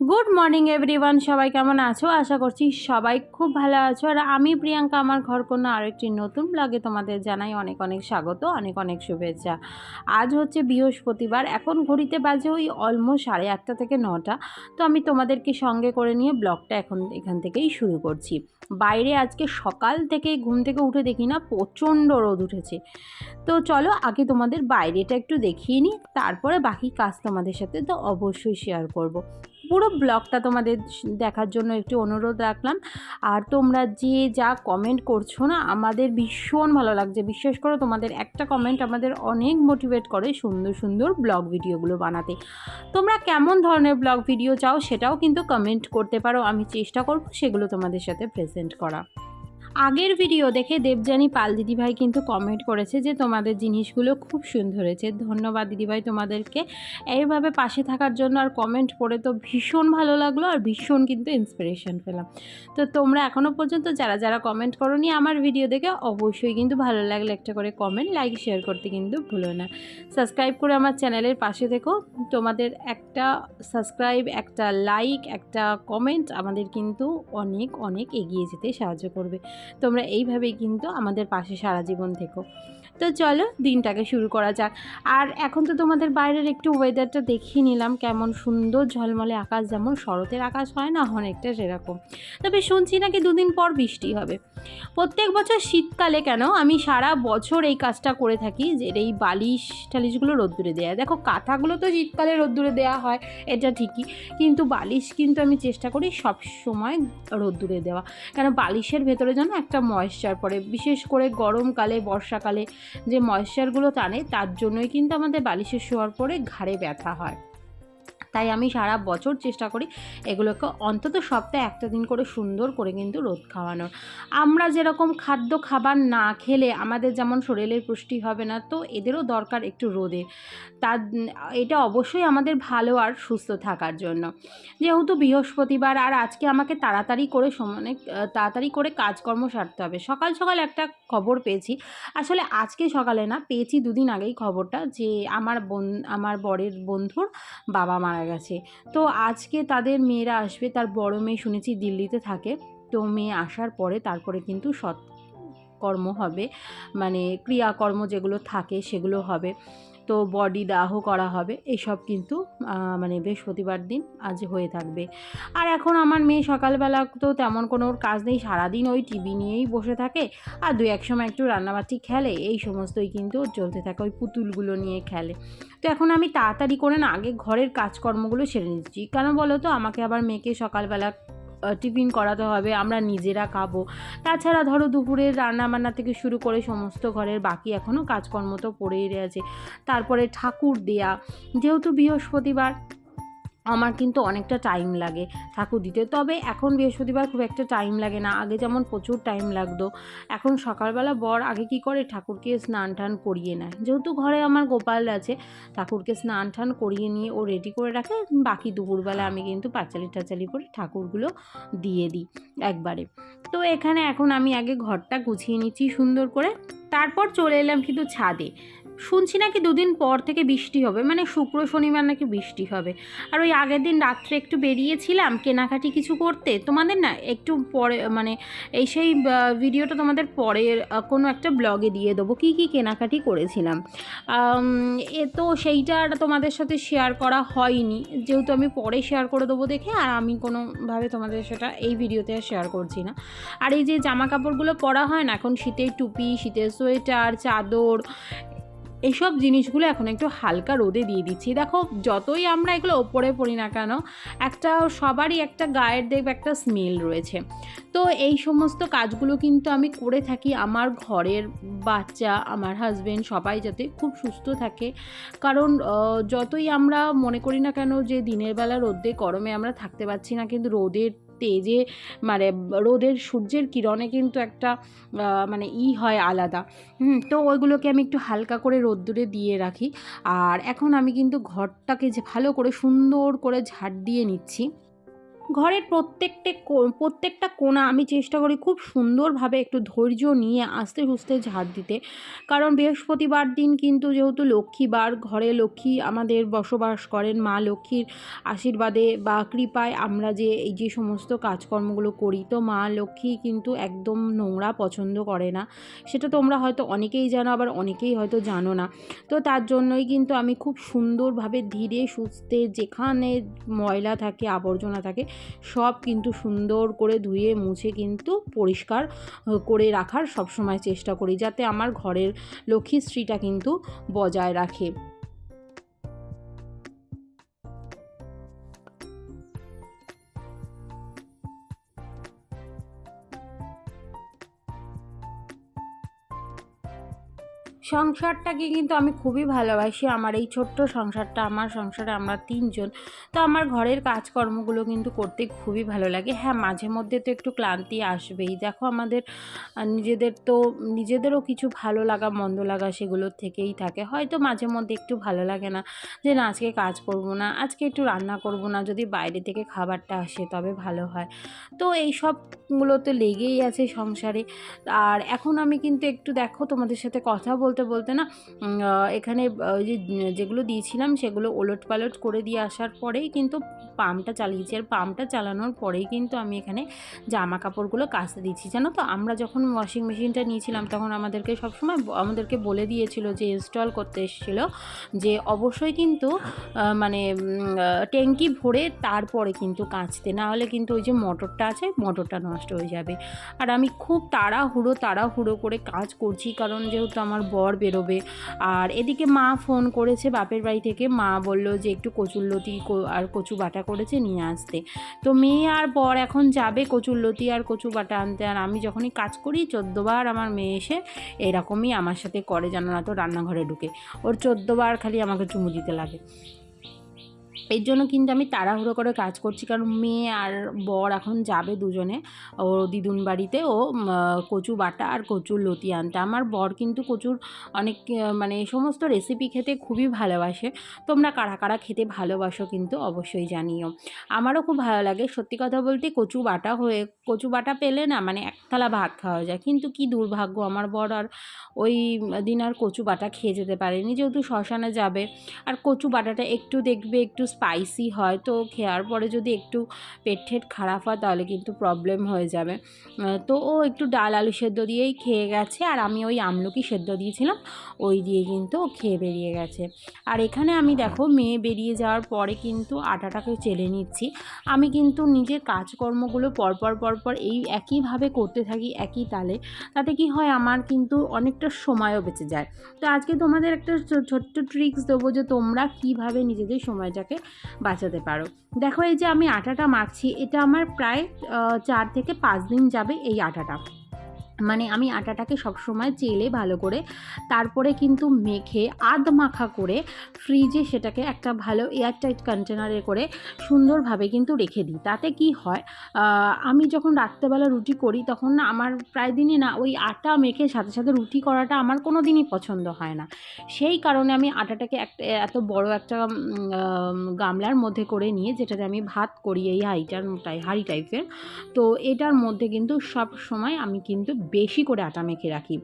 Good morning everyone সবাই কেমন আছো? আশা করছি সবাই খুব ভালো আছো। আর আমি প্রিয়াঙ্কা, আমার ঘর কন্যা আরেকটি নতুন ব্লগে তোমাদের জানাই অনেক অনেক স্বাগত, অনেক অনেক শুভেচ্ছা। আজ হচ্ছে বৃহস্পতিবার, এখন ঘড়িতে বাজে ওই অলমোস্ট সাড়ে আটটা থেকে নটা। তো আমি তোমাদেরকে সঙ্গে করে নিয়ে ব্লগটা এখন এখান থেকেই শুরু করছি। বাইরে আজকে সকাল থেকে ঘুম থেকে উঠে দেখি না, প্রচণ্ড রোদ উঠেছে। তো চলো আগে তোমাদের বাইরেটা একটু দেখিয়ে নিই, তারপরে বাকি কাজ তোমাদের সাথে তো অবশ্যই শেয়ার করব। পুরো ব্লগটা তোমাদের দেখার জন্য একটু অনুরোধ রাখলাম। আর তোমরা যে যা কমেন্ট করছ না, আমাদের ভীষণ ভালো লাগছে। বিশ্বাস করো তোমাদের একটা কমেন্ট আমাদের অনেক মোটিভেট করে সুন্দর সুন্দর ব্লগ ভিডিওগুলো বানাতে। তোমরা কেমন ধরনের ব্লগ ভিডিও চাও সেটাও কিন্তু কমেন্ট করতে পারো। আমি চেষ্টা করব সেগুলো তোমাদের সাথে প্রেজেন্ট করা। আগের ভিডিও দেখে দেবযানী পাল দিদিভাই কিন্তু কমেন্ট করেছে যে তোমাদের জিনিসগুলো খুব সুন্দর হয়েছে। ধন্যবাদ দিদিভাই তোমাদেরকে। এইভাবে পাশে থাকার জন্য আর কমেন্ট পড়ে তো ভীষণ ভালো লাগল আর ভীষণ কিন্তু ইন্সপিরেশন পেলাম। তো তোমরা এখনও পর্যন্ত যারা যারা কমেন্ট করো আমার ভিডিও দেখে অবশ্যই কিন্তু ভালো লাগলে একটা করে কমেন্ট লাইক শেয়ার করতে কিন্তু ভুলো না। সাবস্ক্রাইব করে আমার চ্যানেলের পাশে দেখো তোমাদের একটা সাবস্ক্রাইব একটা লাইক একটা কমেন্ট আমাদের কিন্তু অনেক অনেক এগিয়ে যেতে সাহায্য করবে। তোমরা এইভাবেই কিন্তু আমাদের পাশে সারা জীবন থেকো। তো চলো দিনটাকে শুরু করা যাক। আর এখন তো তোমাদের বাইরের একটু ওয়েদারটা দেখিয়ে নিলাম, কেমন সুন্দর ঝলমলে আকাশ, যেমন শরতের আকাশ হয় না, অনেকটা সেরকম। তবে শুনছি নাকি দুদিন পর বৃষ্টি হবে। প্রত্যেক বছর শীতকালে কেন আমি সারা বছর এই কাজটা করে থাকি, যে এই বালিশ টালিশগুলো রোদ্দুরে দেওয়া দেখো, কাঁথাগুলো তো শীতকালে রোদ্দুরে দেওয়া হয়, এটা ঠিকই। কিন্তু বালিশ কিন্তু আমি চেষ্টা করি সব সময় রোদ্দুরে দেওয়া। কেন বালিশের ভেতরে যেন একটা ময়েশ্চার পড়ে, বিশেষ করে গরমকালে, বর্ষাকালে। যে ময়েশ্চারগুলো টানে তার জন্যই কিন্তু আমাদের বালিশে শোয়ার পরে ঘাড়ে ব্যথা হয়। তাই আমি সারা বছর চেষ্টা করি এগুলোকে অন্তত সপ্তাহে একটা দিন করে সুন্দর করে কিন্তু রোদ খাওয়ানোর। আমরা যেরকম খাদ্য খাবার না খেলে আমাদের যেমন শরীরের পুষ্টি হবে না, তো এদেরও দরকার একটু রোদে। তার এটা অবশ্যই আমাদের ভালো আর সুস্থ থাকার জন্য। যেহেতু বৃহস্পতিবার আর আজকে আমাকে তাড়াতাড়ি করে সমানে তাড়াতাড়ি করে কাজকর্ম সারতে হবে। সকাল সকাল একটা খবর পেয়েছি। আসলে আজকে সকালে না, পেয়েছি দুদিন আগেই খবরটা যে আমার বোন, আমার বরের বন্ধুর বাবা মারা গেছে। তো আজকে তাদের মেয়েরা আসবে, তার বড় মেয়ে শুনেছি দিল্লিতে থাকে। তো মেয়ে আসার পরে তারপরে কিন্তু সৎ কর্ম হবে মানে ক্রিয়াকর্ম যেগুলো থাকে সেগুলো হবে। তো বডি দাহ করা হবে, এসব কিন্তু মানে বৃহস্পতিবার দিন আজ হয়ে থাকবে। আর এখন আমার মেয়ে সকালবেলা তো তেমন কোনো ওর কাজ নেই, সারাদিন ওই টিভি নিয়েই বসে থাকে। আর দু এক সময় একটু রান্নাবাটি খেলে, এই সমস্তই কিন্তু চলতে থাকে, ওই পুতুলগুলো নিয়ে খেলে। তো এখন আমি তাড়াতাড়ি করে না আগে ঘরের কাজকর্মগুলো সেরে নিচ্ছি। কেন বলো তো? আমাকে আবার মেয়েকে সকালবেলা টিফিন করাতে হবে, আমরা নিজেরা খাব। তাছাড়া ধরো দুপুরে রান্নাবান্না থেকে শুরু করে সমস্ত ঘরের বাকি এখনও কাজকর্ম তো পড়েই রয়েছে। তারপরে ঠাকুর দেয়া, যেহেতু বৃহস্পতিবার আমার কিন্তু অনেকটা টাইম লাগে ঠাকুর দিতে। তবে এখন বৃহস্পতিবার খুব একটা টাইম লাগে না। আগে যেমন প্রচুর টাইম লাগতো, এখন সকালবেলা বর আগে কি করে? ঠাকুরকে স্নান টান করিয়ে নেয়। যেহেতু ঘরে আমার গোপাল আছে, ঠাকুরকে স্নান টান করিয়ে নিয়ে ও রেডি করে রাখে। বাকি দুপুরবেলা আমি কিন্তু পাঁচালি টাচালি করে ঠাকুরগুলো দিয়ে দিই একবারে। তো এখানে এখন আমি আগে ঘরটা গুছিয়ে নিচ্ছি সুন্দর করে। তারপর চলে এলাম কিন্তু ছাদে। শুনছি নাকি দুদিন পর থেকে বৃষ্টি হবে মানে শুক্র, শনিবার নাকি বৃষ্টি হবে। আর ওই আগের দিন রাত্রে একটু বেরিয়েছিলাম কেনাকাটি কিছু করতে, তোমাদের না একটু পরে মানে এই সেই ভিডিওটা তোমাদের পরের কোনো একটা ব্লগে দিয়ে দেবো, কী কী কেনাকাটি করেছিলাম। এ তো সেইটা তোমাদের সাথে শেয়ার করা হয়নি, যেহেতু আমি পরে শেয়ার করে দেবো দেখে, আর আমি কোনোভাবে তোমাদের সেটা এই ভিডিওতে আর শেয়ার করছি না। আর এই যে জামা কাপড়গুলো পরা হয় না, এখন শীতের টুপি, শীতের সোয়েটার, চাদর এইসব জিনিসগুলো এখন একটু হালকা রোদে দিয়ে দিচ্ছি। দেখো, যতই আমরা এগুলো ওপরে পড়ি না কেন, একটা সবারই একটা গায়ের দেখবে একটা স্মেল রয়েছে। তো এই সমস্ত কাজগুলো কিন্তু আমি করে থাকি আমার ঘরের বাচ্চা, আমার হাজব্যান্ড সবাই যাতে খুব সুস্থ থাকে। কারণ যতই আমরা মনে করি না কেন যে দিনের বেলা রোদে গরমে আমরা থাকতে পারছি না, কিন্তু রোদের তেজে মানে রোদের সূর্যের কিরণে কিন্তু একটা মানে ই হয় আলাদা। হুম, তো ওইগুলোকে আমি একটু হালকা করে রোদ্দুরে দিয়ে রাখি। আর এখন আমি কিন্তু ঘরটাকে যে ভালো করে সুন্দর করে ঝাড় দিয়ে নিচ্ছি। ঘরের প্রত্যেকটা প্রত্যেকটা কোণা আমি চেষ্টা করি খুব সুন্দরভাবে একটু ধৈর্য নিয়ে আস্তে সুস্তে ঝাড় দিতে। কারণ বৃহস্পতিবার দিন কিন্তু যেহেতু লক্ষ্মীবার, ঘরে লক্ষ্মী আমাদের বসবাস করেন, মা লক্ষ্মীর আশীর্বাদে বা কৃপায় আমরা যে এই যে সমস্ত কাজকর্মগুলো করি, তো মা লক্ষ্মী কিন্তু একদম নোংরা পছন্দ করে না। সেটা তোমরা হয়তো অনেকেই জানো, আবার অনেকেই হয়তো জানো না। তো তার জন্যই কিন্তু আমি খুব সুন্দরভাবে ধীরে সুস্থে যেখানে ময়লা থাকে, আবর্জনা থাকে সব কিন্তু সুন্দর করে ধুয়ে মুছে কিন্তু পরিষ্কার করে রাখার সবসময় চেষ্টা করি, যাতে আমার ঘরের লক্ষ্মীশ্রীটা কিন্তু বজায় রাখে। সংসারটাকে কিন্তু আমি খুবই ভালোবাসি। আমার এই ছোট্ট সংসারটা, আমার সংসারে আমরা তিনজন। তো আমার ঘরের কাজকর্মগুলো কিন্তু করতে খুবই ভালো লাগে। হ্যাঁ মাঝে মধ্যে তো একটু ক্লান্তি আসবেই। দেখো, আমাদের নিজেদের তো, নিজেদেরও কিছু ভালো লাগা, মন্দ লাগা সেগুলো থেকেই থাকে। হয়তো মাঝে মধ্যে একটু ভালো লাগে না যে, না, আজকে কাজ করব না, আজকে একটু রান্না করব না। যদি বাইরে থেকে খাবারটা আসে, তবে ভালো হয়। তো এই সবগুলো তো লেগেই আছে সংসারে। আর এখন আমি কিন্তু একটু, দেখো, তোমাদের সাথে কথা বলতে বলতে না এখানে ওই যে, যেগুলো দিয়েছিলাম সেগুলো ওলট পালট করে দিয়ে আসার পরেই কিন্তু পাম্পটা চালিয়েছি। আর পাম্পটা চালানোর পরেই কিন্তু আমি এখানে জামা কাপড়গুলো কাচতে দিচ্ছি জানো তো, আমরা যখন ওয়াশিং মেশিনটা নিয়েছিলাম তখন আমাদেরকে সবসময় আমাদেরকে বলে দিয়েছিল যে ইনস্টল করতে এসেছিল যে, অবশ্যই কিন্তু মানে ট্যাঙ্কি ভরে তারপরে কিন্তু কাচতে। না হলে কিন্তু ওই যে মোটরটা আছে, মোটরটা নষ্ট হয়ে যাবে। আর আমি খুব তাড়াহুড়ো তাড়াহুড়ো করে কাজ করছি। কারণ যেহেতু আমার বর বেরোবে। আর এদিকে মা ফোন করেছে বাপের বাড়ি থেকে। মা বলল যে একটু কচুরলতি আর কচু বাটা করেছে নিয়ে আসতে। তো মেয়ে আর বর এখন যাবে কচুরলতি আর কচু বাটা আনতে। আর আমি যখনই কাজ করি, চোদ্দোবার আমার মেয়ে এসে এরকমই আমার সাথে করে জানো না তো, রান্নাঘরে ঢুকে। ওর চোদ্দোবার খালি আমাকে চুমু দিতে লাগে। এর জন্য কিন্তু আমি তাড়াহুড়ো করে কাজ করছি। কারণ মেয়ে আর বর এখন যাবে দুজনে। ও দিদুন বাড়িতে, ও কচু বাটা আর কচুর লতি আনতে। আমার বর কিন্তু কচুর অনেক মানে সমস্ত রেসিপি খেতে খুবই ভালোবাসে। তোমরা কারা কারা খেতে ভালোবাসো কিন্তু অবশ্যই জানিও। আমারও খুব ভালো লাগে। সত্যি কথা বলতে কচু বাটা হয়ে, কচু বাটা পেলে না মানে এক থালা ভাত খাওয়া যায়। কিন্তু কি দুর্ভাগ্য, আমার বর আর ওই দিন আর কচু বাটা খেয়ে যেতে পারেনি। যেহেতু শ্মশানে যাবে, আর কচু বাটাটা একটু দেখবে, একটু স্পাইসি হয়, তো খেয়ার পরে যদি একটু পেট ঠেট খারাপ হয় তাহলে কিন্তু প্রবলেম হয়ে যাবে। তো ও একটু ডাল আলু সেদ্ধ দিয়েই খেয়ে গেছে আর আমি ওই আমলকি সেদ্ধ দিয়েছিলাম, ওই দিয়ে কিন্তু ও খেয়ে বেরিয়ে গেছে। আর এখানে আমি দেখো মেয়ে বেরিয়ে যাওয়ার পরে কিন্তু আটাটাকে চেলে নিচ্ছি। আমি কিন্তু নিজের কাজকর্মগুলো পরপর পরপর এই একইভাবে করতে থাকি একই তালে, তাতে কি হয় আমার কিন্তু অনেকটা সময়ও বেঁচে যায়। তো আজকে তোমাদের একটা ছোট্ট ট্রিক্স দেবো যে তোমরা কীভাবে নিজেদের সময়টাকে বাঁচাতে পারো। দেখো এই যে আমি আটাটা মাখছি, এটা আমার প্রায় চার থেকে পাঁচ দিন যাবে এই আটাটা। মানে আমি আটাটাকে সবসময় চেলে ভালো করে তারপরে কিন্তু মেখে আধ মাখা করে ফ্রিজে সেটাকে একটা ভালো এয়ারটাইট কন্টেনারে করে সুন্দরভাবে কিন্তু রেখে দিই। তাতে কি হয় আমি যখন রাত্রেবেলা রুটি করি তখন না আমার প্রায় দিনই না ওই আটা মেখে সাথে সাথে রুটি করাটা আমার কোনো দিনই পছন্দ হয় না। সেই কারণে আমি আটাটাকে একটা এত বড় একটা গামলার মধ্যে করে নিয়ে যেটাতে আমি ভাত করি এই হাঁড়িটার হাঁড়ি টাইপের তো এটার মধ্যে কিন্তু সব সময় আমি কিন্তু বেশি করে আটা মেখে রাখি।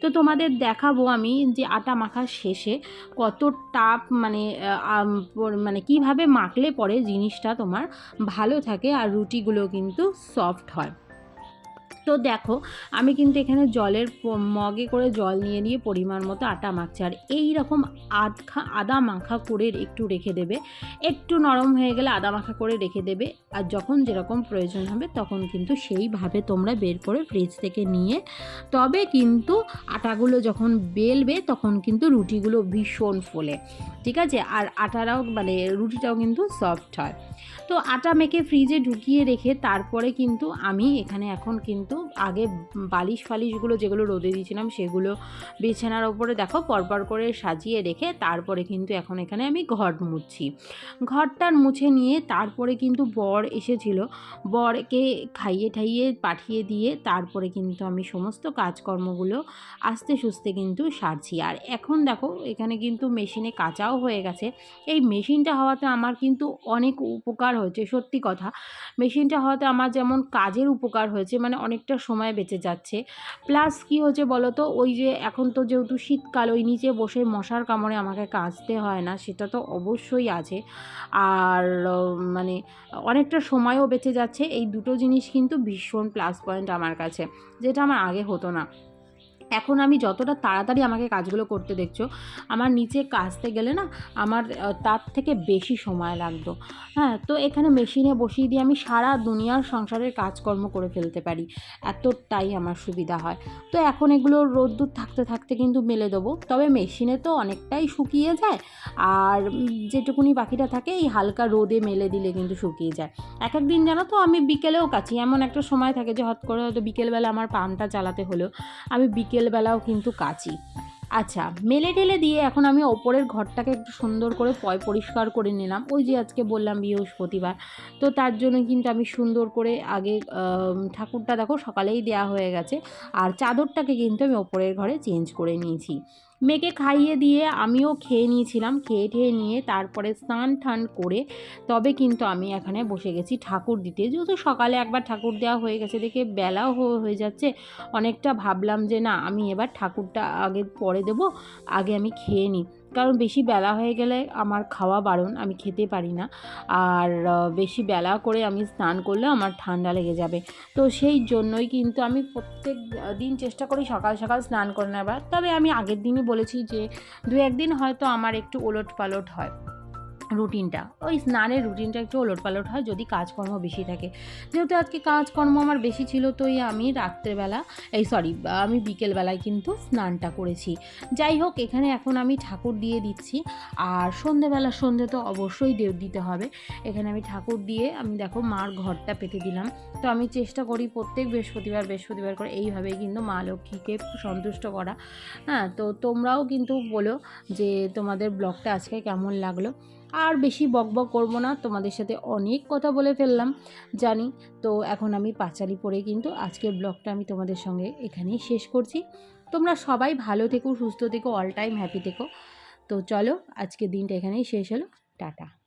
তো তোমাদের দেখাবো আমি যে আটা মাখার শেষে কত টাপ মানে মানে কীভাবে মাখলে পরে জিনিসটা তোমার ভালো থাকে আর রুটিগুলো কিন্তু সফট হয়। তো দেখো, আমি কিন্তু এখানে জলের মগে করে জল নিয়ে নিয়ে পরিমাণ মতো আটা মাখছি। আর এই রকম আধা আদা মাখা করে একটু রেখে দেবে। একটু নরম হয়ে গেলে আদা মাখা করে রেখে দেবে। আর যখন যেরকম প্রয়োজন হবে তখন কিন্তু সেইভাবে তোমরা বের করে ফ্রিজ থেকে নিয়ে, তবে কিন্তু আটাগুলো যখন বেলবে তখন কিন্তু রুটিগুলো ভীষণ ফোলে। ঠিক আছে? আর আটারাও মানে রুটিটাও কিন্তু সফট হয়। তো আটা মেখে ফ্রিজে ঢুকিয়ে রেখে তারপরে কিন্তু আমি এখানে এখন কিন্তু কিন্তু আগে বালিশ ফালিশগুলো যেগুলো রোদে দিয়েছিলাম সেগুলো বিছানার ওপরে দেখো পরপর করে সাজিয়ে রেখে তারপরে কিন্তু এখন এখানে আমি ঘর মুছছি। ঘরটার মুছে নিয়ে তারপরে কিন্তু বর এসেছিল। বরকে খাইয়ে ঠাইয়ে পাঠিয়ে দিয়ে তারপরে কিন্তু আমি সমস্ত কাজকর্মগুলো আস্তে সুস্তে কিন্তু সারছি। আর এখন দেখো এখানে কিন্তু মেশিনে কাঁচাও হয়ে গেছে। এই মেশিনটা হওয়াতে আমার কিন্তু অনেক উপকার হয়েছে, সত্যি কথা। মেশিনটা হওয়াতে আমার যেমন কাজের উপকার হয়েছে মানে অনেকটা সময় বেঁচে যাচ্ছে। প্লাস কি হচ্ছে বলো তো ওই যে এখন তো যেহেতু শীতকাল, ওই নিচে বসে মশার কামড়ে আমাকে কাঁচতে হয় না, সেটা তো অবশ্যই আছে। আর মানে অনেকটা সময়ও বেঁচে যাচ্ছে। এই দুটো জিনিস কিন্তু ভীষণ প্লাস পয়েন্ট আমার কাছে, যেটা আমার আগে হতো না। এখন আমি যতটা তাড়াতাড়ি আমাকে কাজগুলো করতে দেখছ, আমার নিচে কাচতে গেলে না আমার তার থেকে বেশি সময় লাগতো। হ্যাঁ তো এখানে মেশিনে বসিয়ে দিয়ে আমি সারা দুনিয়ার সংসারের কাজকর্ম করে ফেলতে পারি। এতটাই আমার সুবিধা হয়। তো এখন এগুলো রোদ্দুর থাকতে থাকতে কিন্তু মেলে দেবো। তবে মেশিনে তো অনেকটাই শুকিয়ে যায়, আর যেটুকুনি বাকিটা থাকে এই হালকা রোদে মেলে দিলে কিন্তু শুকিয়ে যায়। এক এক দিন জানো তো আমি বিকেলেও কাছি। এমন একটা সময় থাকে যে হট করে হয়তো বিকেলবেলা আমার পাম্পটা চালাতে হলো আমি বিকেলবেলাও কিন্তু কাচি। আচ্ছা মেলে টেলে দিয়ে এখন আমি ওপরের ঘরটাকে একটু সুন্দর করে পয় পরিষ্কার করে নিলাম। ওই যে আজকে বললাম বৃহস্পতিবার। তো তার জন্য কিন্তু আমি সুন্দর করে আগে ঠাকুরটা দেখো সকালেই দেয়া হয়ে গেছে। আর চাদরটাকে কিন্তু আমি ওপরের ঘরে চেঞ্জ করে নিয়েছি। মেয়েকে খাইয়ে দিয়ে আমিও খেয়ে নিয়েছিলাম, খেয়ে ঠেয়ে নিয়ে তারপরে স্নান ঠান করে তবে কিন্তু আমি এখানে বসে গেছি ঠাকুর দিতে। যেহেতু সকালে একবার ঠাকুর দেওয়া হয়ে গেছে, দেখে বেলাও হয়ে যাচ্ছে। অনেকটা ভাবলাম যে না, আমি এবার ঠাকুরটা আগে পরে দেব, আগে আমি খেয়ে নিই। কারণ বেশি বেলা হয়ে গেলে আমার খাওয়া বারণ, আমি খেতে পারি না। আর বেশি বেলা করে আমি স্নান করলে আমার ঠান্ডা লেগে যাবে। তো সেই জন্যই কিন্তু আমি প্রত্যেক দিন চেষ্টা করি সকাল সকাল স্নান করে নেবার। তবে আমি আগের দিনই বলেছি যে দু একদিন হয়তো আমার একটু ওলট পালট হয়। রুটিনটা। ওই স্নানের রুটিনটা একটু ওলট পালট হয়, যদি কাজকর্ম বেশি থাকে। যেহেতু আজকে কাজকর্ম আমার বেশি ছিল তো আমি রাত্রেবেলা, এই সরি, আমি বিকেলবেলায় কিন্তু স্নানটা করেছি। যাই হোক, এখানে এখন আমি ঠাকুর দিয়ে দিচ্ছি। আর সন্ধেবেলা, সন্ধে তো অবশ্যই দে- দিতে হবে। এখানে আমি ঠাকুর দিয়ে, আমি দেখো মার ঘরটা পেতে দিলাম। তো আমি চেষ্টা করি প্রত্যেক বৃহস্পতিবার বৃহস্পতিবার করে এইভাবেই কিন্তু মা লক্ষ্মীকে সন্তুষ্ট করা। হ্যাঁ তো তোমরাও কিন্তু বলো যে তোমাদের ব্লগটা আজকে কেমন লাগল। আর বেশি বকবক করব না, তোমাদের সাথে অনেক কথা বলে ফেললাম, জানি। তো এখন আমি পাঁচালি পরে কিন্তু আজকের ব্লগটা আমি তোমাদের সঙ্গে এখানেই শেষ করছি। তোমরা সবাই ভালো থেকো, সুস্থ থেকো অল টাইম হ্যাপি থেকো। তো চলো, আজকের দিনটা এখানেই শেষ হলো। টাটা।